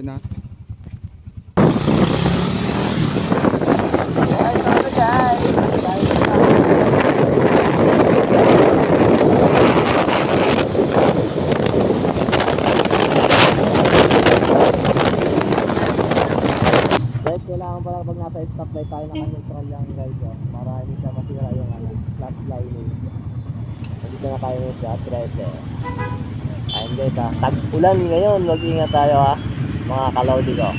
Ayun na. Kailangan pala pag nasa stoplight tayo naka-neutral lang guys oh, para hindi siya masira yung ano, flash lighting. Dito na tayo sa 13. Ayun guys ha, tag-ulan ngayon, mag-ingat tayo ha, mga kalawdi ko.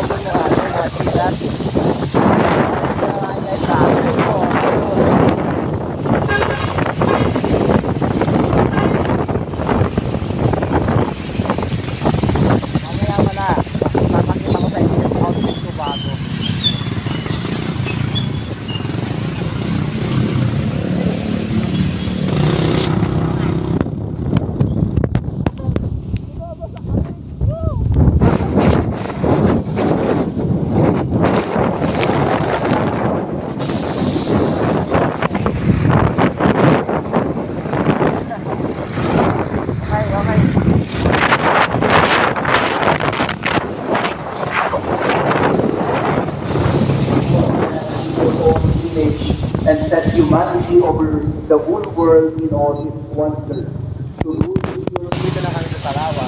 Oh, sige, pagod na ano, nasilat. Ay, ay, sabi ko. Mamaya pala, papakita ko sa inyo yung outfit ko bago. Okay, okay. image and set humanity over the whole world in all its wonders. To rule with your Dito na kami sa Talawag.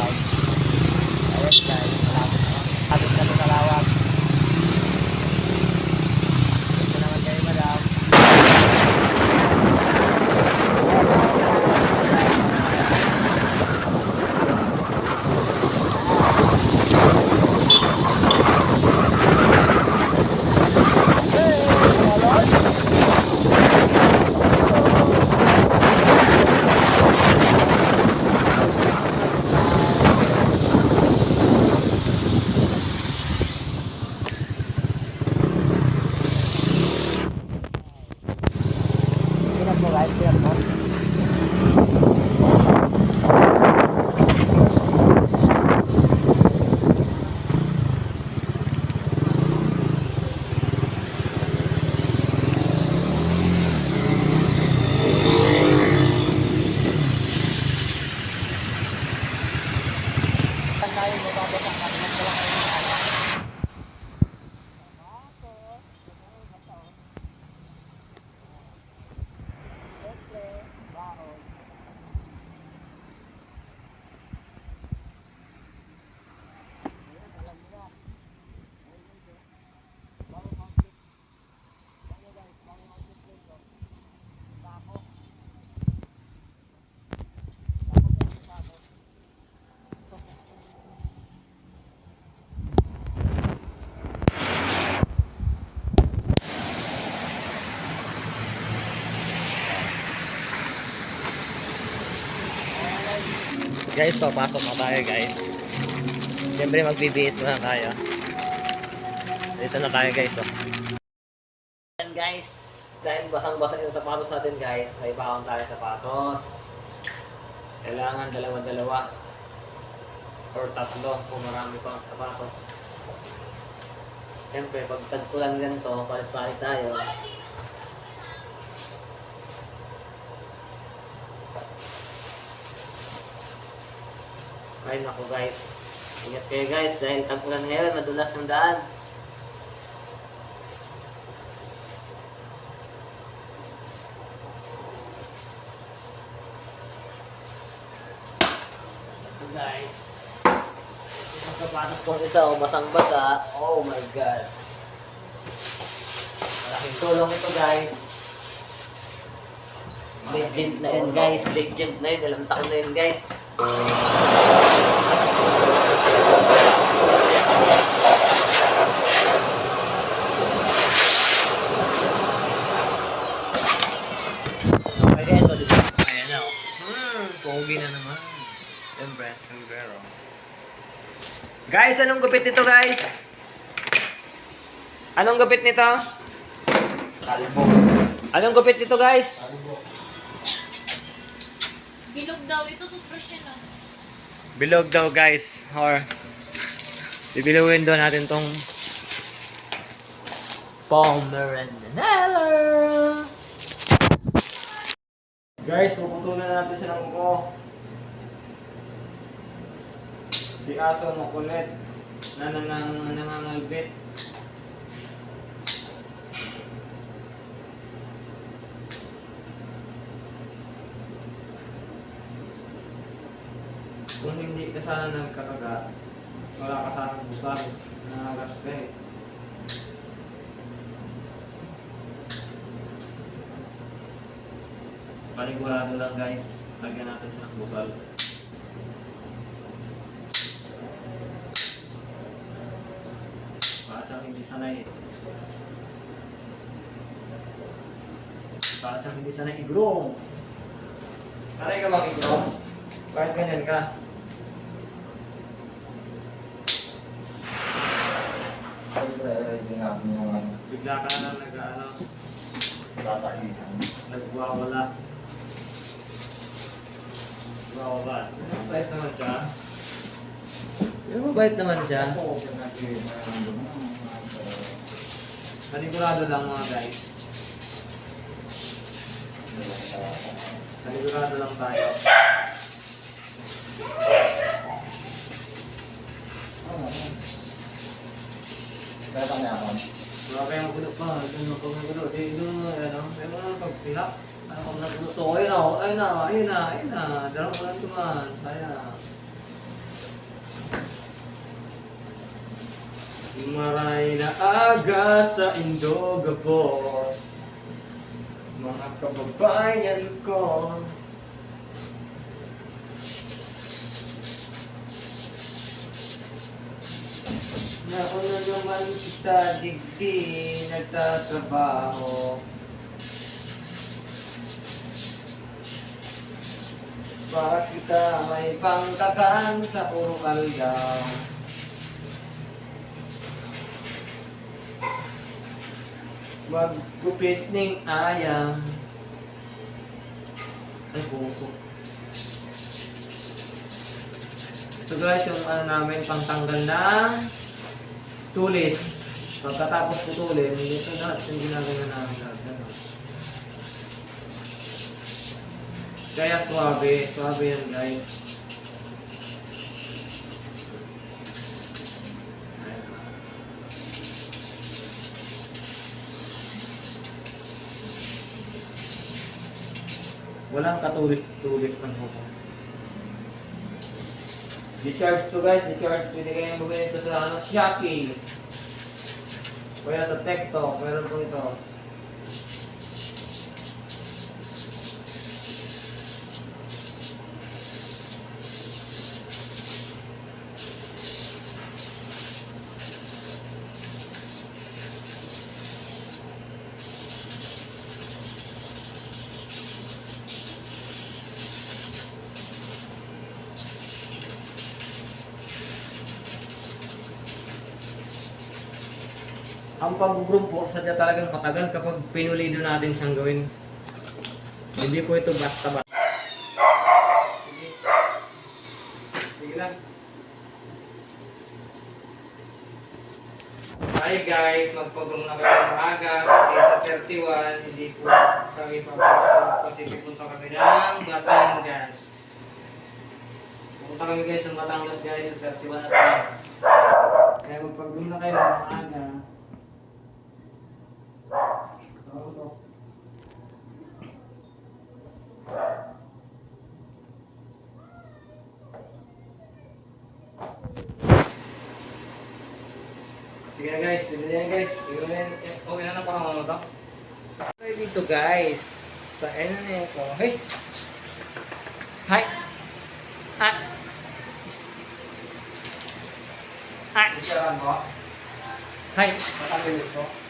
Guys, papasok na tayo guys. Siyempre magbibihis muna tayo. Dito na tayo guys. Oh. Yan guys. Dahil basang-basa yung sapatos natin guys. May baon tayo sapatos. Kailangan dalawa-dalawa. Or tatlo kung marami pang sapatos. Siyempre, pag tagpulan ganito, palit-palit tayo. Ay nako guys. Ingat kayo guys dahil tag-ulan ngayon, madulas yung daan. Ito guys. Yung sapatos kong isa, oh, basang-basa. Oh my god. Malaking tulong ito guys. Legend na yun guys. Legend na yun. Ilang taon na yun guys. Okay, so this Ayan na oh. Hmm, pogi na naman. Siyempre, sombrero. Guys, anong gupit nito guys? Anong gupit nito? Kalbo. Anong gupit nito guys? Bilog daw ito, toothbrush yan ah. Bilog daw guys. Or, bibilawin daw natin tong Pomeranian Guys, puputulan natin siya ng buko. Si Aso makulit na nanang nangangalbit. Kung hindi ka sana nagkakagat, wala ka sana busag. Nangagat ka eh. Panigurado lang guys, lagyan natin ng busal. Para siyang hindi sanay. Para siyang hindi sanay igrong. Sanay ka bang igrong? Bakit ganyan ka? Pag-ready natin yung ano, Bigla ka na nag ano, tataihan. nagwawala. Nagwawala. Mabait naman siya. Pero mabait naman siya. Ako, Panigurado lang mga guys. Panigurado lang tayo. Ako. Wala kayang gulo pa. Ano pag nagulo? Di ano, ano, may mga pagpilak. Ano pag nagulo to? Ayun na, ayun na, ayun na, ayun na. Darang ko lang tuman. Sayang. Maray na aga sa Indogabos Mga kababayan ko Nauna naman kita digdi nagtatrabaho Bakit kita may pangkakan sa urukal daw Maggupit ning ayam Ay puso Ito guys yung ano namin pangtanggal ng tulis. Pagkatapos putulin, ito lahat yung ginagawa namin lahat. Ganun. Kaya swabe, swabe yan guys. Walang katulis-tulis ng buko. Di-charge to guys, di-charge. Pwede kayong bumili ito sa ano, Shopee. Kaya sa TikTok, meron po ito. Ang pag-groom po, sadya talagang matagal kapag pinulido natin siyang gawin. Hindi po ito basta-basta. Sige. Sige. Hi guys, magpag-groom na kayo ng aga kasi sa 31, hindi po kami papasok kasi pupunta kami ng Batangas. Pupunta kami guys ng Batangas guys sa 31 at 5. Kaya magpag-groom na kayo ng aga. Sige na guys, sige na guys. Sige na. Okay na na pa mo to. Okay dito guys. Sa ano na ko. Hey! Hi! Picturean mo? Hi! Matanggal ito?